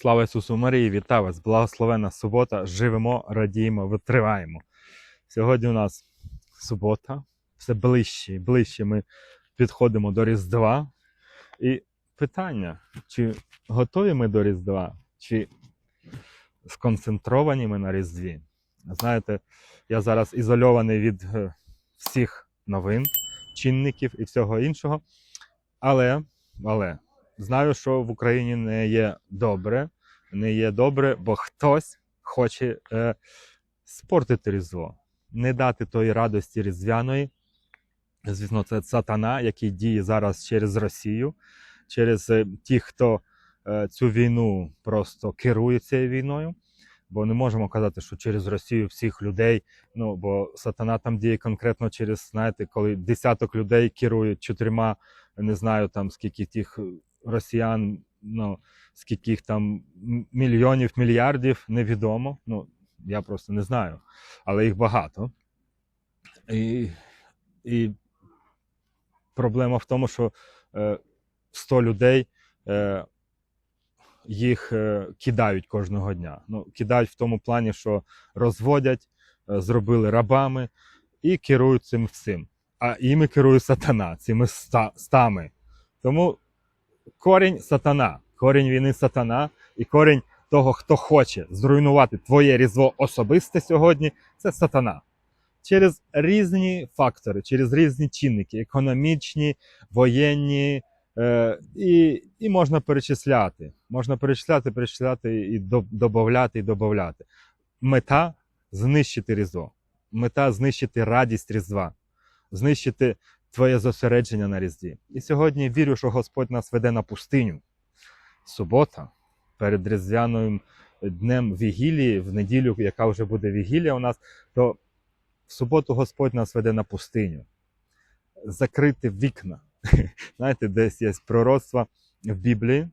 Слава Ісусу Марії, вітаю вас! Благословена субота! Живемо, радіємо, витриваємо. Сьогодні у нас субота, все ближче і ближче ми підходимо до Різдва. І питання: чи готові ми до Різдва, чи сконцентровані ми на Різдві? Знаєте, я зараз ізольований від е, всіх новин, чинників і всього іншого. Але, але знаю, що в Україні не є добре, не є добре, бо хтось хоче е, спортити Різдво, не дати тої радості різдвяної. Звісно, це сатана, який діє зараз через Росію, через е, тих, хто е, цю війну просто керує цією війною. Бо не можемо казати, що через Росію всіх людей. Ну бо сатана там діє конкретно через, знаєте, коли десяток людей керують чотирма, не знаю там скільки тих росіян, ну скільки їх там мільйонів, мільярдів, невідомо. Ну я просто не знаю, але їх багато. І, і проблема в тому, що е, 100 людей. Е, їх е, кидають кожного дня. Ну, кидають в тому плані, що розводять, е, зробили рабами і керують цим всім. А іми керує сатана, цими ста, стами. Тому корінь сатана, корінь війни сатана і корінь того, хто хоче зруйнувати твоє різдво особисте сьогодні, це сатана. Через різні фактори, через різні чинники, економічні, воєнні, Е, і, і можна перечисляти. Можна перечисляти, перечисляти і до- додавати, і додавати. Мета знищити Різдво. Мета знищити радість Різдва, знищити твоє зосередження на Різдві. І сьогодні вірю, що Господь нас веде на пустиню. Субота перед Різдвяним днем Вігілії, в неділю, яка вже буде Вігілія у нас, то в суботу Господь нас веде на пустиню. Закрити вікна. Знаєте, десь є пророцтво в Біблії.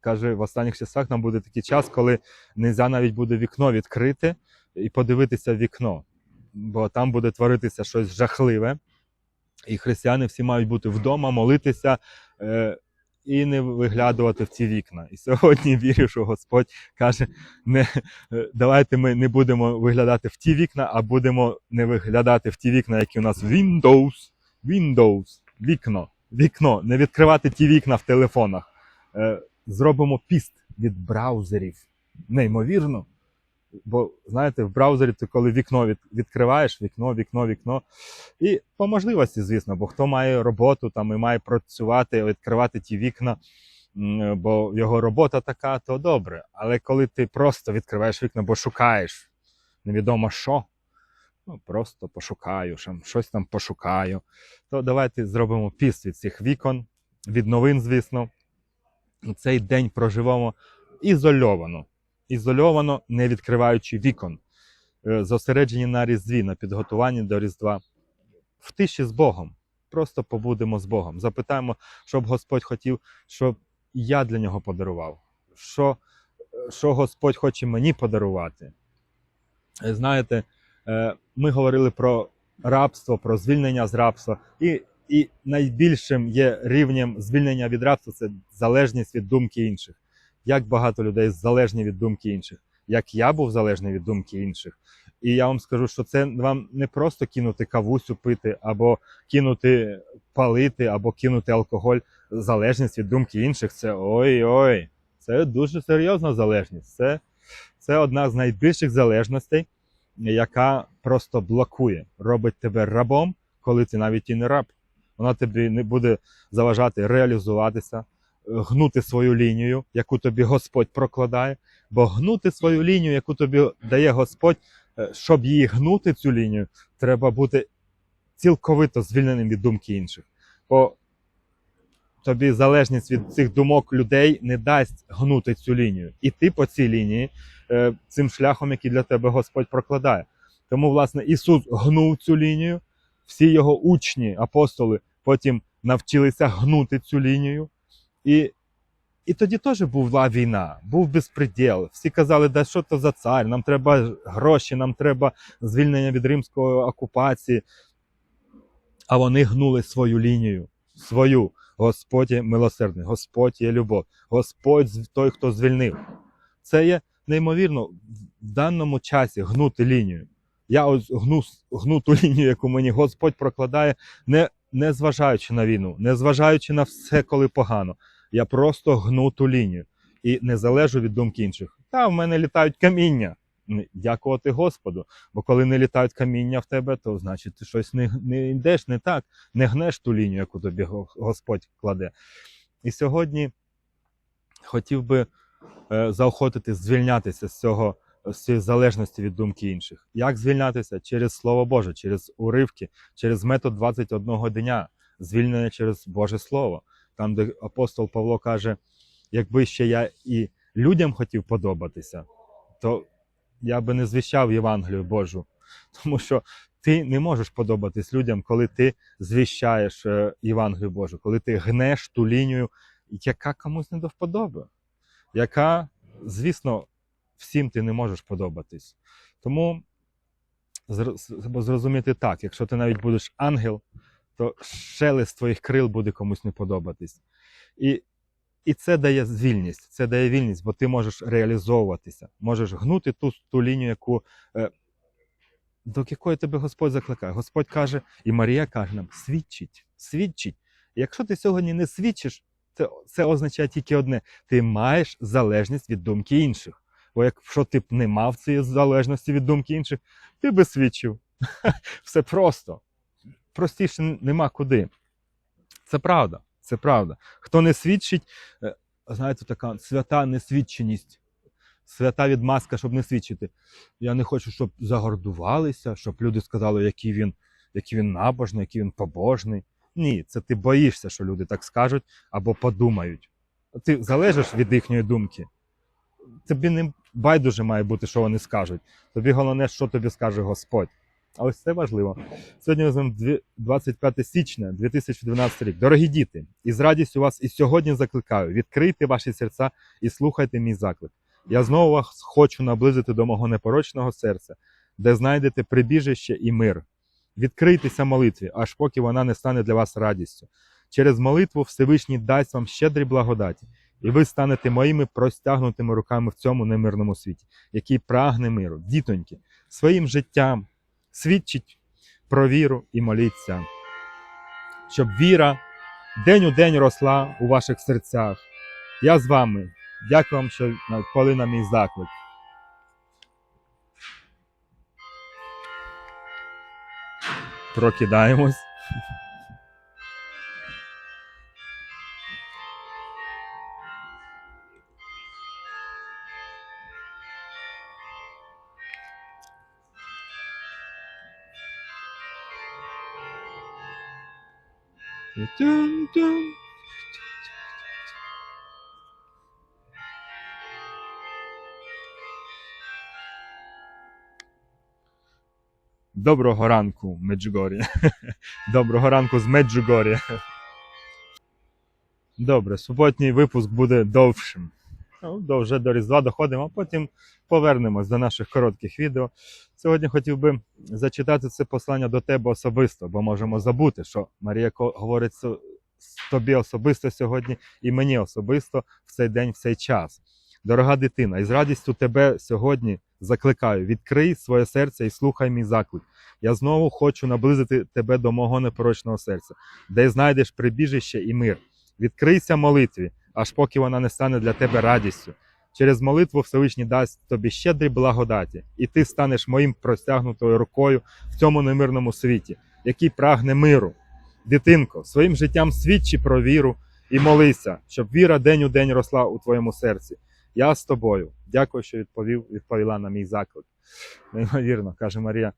Каже, в останніх часах нам буде такий час, коли не можна навіть буде вікно відкрити і подивитися в вікно, бо там буде творитися щось жахливе. І християни всі мають бути вдома, молитися е, і не виглядувати в ці вікна. І сьогодні вірю, що Господь каже: не, е, давайте ми не будемо виглядати в ті вікна, а будемо не виглядати в ті вікна, які у нас Windows, Windows, вікно вікно, не відкривати ті вікна в телефонах. Е, зробимо піст від браузерів. Неймовірно. Бо, знаєте, в браузері ти коли вікно від, відкриваєш, вікно, вікно, вікно. І по можливості, звісно, бо хто має роботу там і має працювати, відкривати ті вікна, бо його робота така, то добре. Але коли ти просто відкриваєш вікна, бо шукаєш невідомо що, ну просто пошукаю, щось там пошукаю то давайте зробимо піст від цих вікон, від новин, звісно. Цей день проживемо ізольовано, ізольовано, не відкриваючи вікон, Е, зосереджені на Різдві, на підготуванні до Різдва, в тиші з Богом. Просто побудемо з Богом. Запитаємо, щоб Господь хотів, щоб я для нього подарував. Що, що Господь хоче мені подарувати. Е, Знаєте, е, ми говорили про рабство, про звільнення з рабства. І, і найбільшим є рівнем звільнення від рабства це залежність від думки інших. Як багато людей залежні від думки інших, як я був залежний від думки інших. І я вам скажу, що це вам не просто кинути кавусю пити, або кинути палити, або кинути алкоголь. Залежність від думки інших це ой-ой. Це дуже серйозна залежність. Це, це одна з найбільших залежностей яка просто блокує, робить тебе рабом, коли ти навіть і не раб. Вона тобі не буде заважати реалізуватися, гнути свою лінію, яку тобі Господь прокладає. Бо гнути свою лінію, яку тобі дає Господь, е, щоб її гнути, цю лінію, треба бути цілковито звільненим від думки інших. Бо тобі залежність від цих думок людей не дасть гнути цю лінію. І ти по цій лінії е, цим шляхом, який для тебе Господь прокладає. Тому, власне, Ісус гнув цю лінію, всі його учні, апостоли, потім навчилися гнути цю лінію. І, і тоді теж була війна, був безпреділ. Всі казали, да що то за цар, нам треба гроші, нам треба звільнення від римської окупації. А вони гнули свою лінію, свою. Господь є милосердний, Господь є любов, Господь той, хто звільнив. Це є неймовірно в даному часі гнути лінію. Я ось гну, гну ту лінію, яку мені Господь прокладає, не, не зважаючи на війну, не зважаючи на все, коли погано. Я просто гну ту лінію і не залежу від думки інших. Та в мене літають каміння. Дякувати Господу. Бо коли не літають каміння в тебе, то значить ти щось не, не йдеш не так, не гнеш ту лінію, яку тобі Господь кладе. І сьогодні хотів би е, заохотити звільнятися з цього з цієї залежності від думки інших. Як звільнятися? Через Слово Боже, через уривки, через метод 21 дня, звільнення через Боже Слово. Там, де апостол Павло каже: якби ще я і людям хотів подобатися, то я би не звіщав Євангелію Божу. Тому що ти не можеш подобатись людям, коли ти звіщаєш е, Євангелію Божу, коли ти гнеш ту лінію, яка комусь не до вподоби, яка, звісно, всім ти не можеш подобатись. Тому зрозуміти так, якщо ти навіть будеш ангел, то шелест твоїх крил буде комусь не подобатись. І, і це дає вільність, це дає вільність, бо ти можеш реалізовуватися, можеш гнути ту, ту лінію, яку, е, до якої тебе Господь закликає. Господь каже, і Марія каже нам: свідчить, свідчить. Якщо ти сьогодні не свідчиш, це, це означає тільки одне: ти маєш залежність від думки інших. Бо якщо ти б не мав цієї залежності від думки інших, ти би свідчив. Все просто. Простіше нема куди. Це правда. Це правда. Хто не свідчить, е, знаєте, така свята несвідченість, свята відмазка, щоб не свідчити. Я не хочу, щоб загордувалися, щоб люди сказали, який він, який він набожний, який він побожний. Ні, це ти боїшся, що люди так скажуть або подумають. Ти залежиш від їхньої думки. Тобі не байдуже має бути, що вони скажуть. Тобі головне, що тобі скаже Господь. А ось це важливо. Сьогодні дві- 25 січня 2012 рік. Дорогі діти, із радістю вас і сьогодні закликаю: відкрийте ваші серця і слухайте мій заклик. Я знову вас хочу наблизити до мого непорочного серця, де знайдете прибіжище і мир. Відкрийтеся молитві, аж поки вона не стане для вас радістю. Через молитву Всевишній дасть вам щедрі благодаті, і ви станете моїми простягнутими руками в цьому немирному світі, який прагне миру. Дітоньки, своїм життям свідчить про віру і моліться, щоб віра день у день росла у ваших серцях. Я з вами. Дякую вам, що відповіли на мій заклик. Прокидаємось. Доброго ранку, Меджугорі. Доброго ранку з Меджугорі. Добре, суботній випуск буде довшим. Ну, вже до Різдва доходимо, а потім повернемось до наших коротких відео. Сьогодні хотів би зачитати це послання до тебе особисто, бо можемо забути, що Марія говорить тобі особисто сьогодні і мені особисто в цей день, в цей час. Дорога дитина, із радістю тебе сьогодні закликаю: відкрий своє серце і слухай мій заклик. Я знову хочу наблизити тебе до мого непорочного серця, де знайдеш прибіжище і мир. Відкрийся молитві, аж поки вона не стане для тебе радістю. Через молитву Всевишній дасть тобі щедрі благодаті, і ти станеш моїм простягнутою рукою в цьому немирному світі, який прагне миру. Дитинко, своїм життям свідчи про віру і молися, щоб віра день у день росла у твоєму серці. Я з тобою. Дякую, що відповів, відповіла на мій заклик. Неймовірно, каже Марія.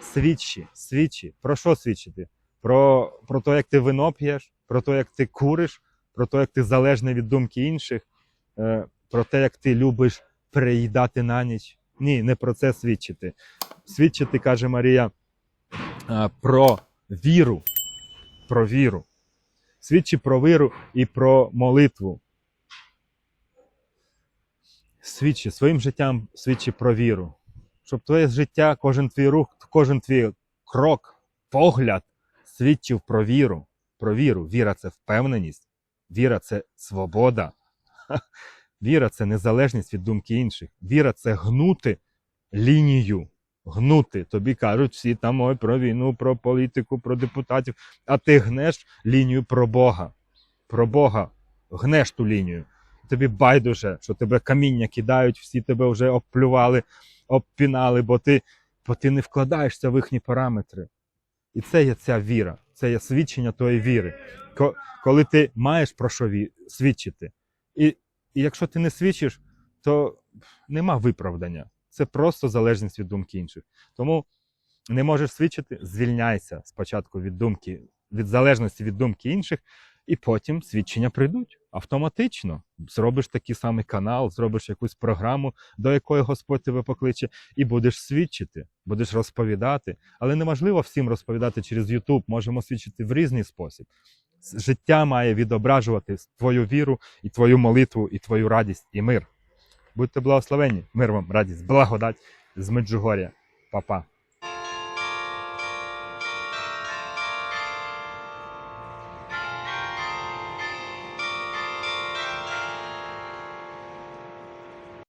Свідчі, свідчі. Про що свідчити? Про, про те, як ти вино п'єш, про те, як ти куриш, про те, як ти залежний від думки інших, е, про те, як ти любиш переїдати на ніч. Ні, не про це свідчити. Свідчити, каже Марія, е, про віру. Про віру. Свідчи про віру і про молитву. Свідчи своїм життям свідчи про віру. Щоб твоє життя, кожен твій рух, кожен твій крок, погляд свідчив про віру. Про віру. Віра це впевненість, віра це свобода. Віра це незалежність від думки інших. Віра це гнути лінію. Гнути. Тобі кажуть всі там ой, про війну, про політику, про депутатів, а ти гнеш лінію про Бога. Про Бога. Гнеш ту лінію. Тобі байдуже, що тебе каміння кидають, всі тебе вже обплювали, обпінали, бо ти, бо ти не вкладаєшся в їхні параметри. І це є ця віра, це є свідчення тої віри. Коли ти маєш про що свідчити. І, і якщо ти не свідчиш, то нема виправдання. Це просто залежність від думки інших. Тому не можеш свідчити, звільняйся спочатку від думки, від залежності від думки інших, і потім свідчення прийдуть автоматично. Зробиш такий самий канал, зробиш якусь програму, до якої Господь тебе покличе, і будеш свідчити, будеш розповідати. Але неможливо всім розповідати через YouTube, можемо свідчити в різний спосіб. Життя має відображувати твою віру, і твою молитву, і твою радість, і мир. Будьте благословені, мир вам, радість, благодать з Меджугор'я. Па-па.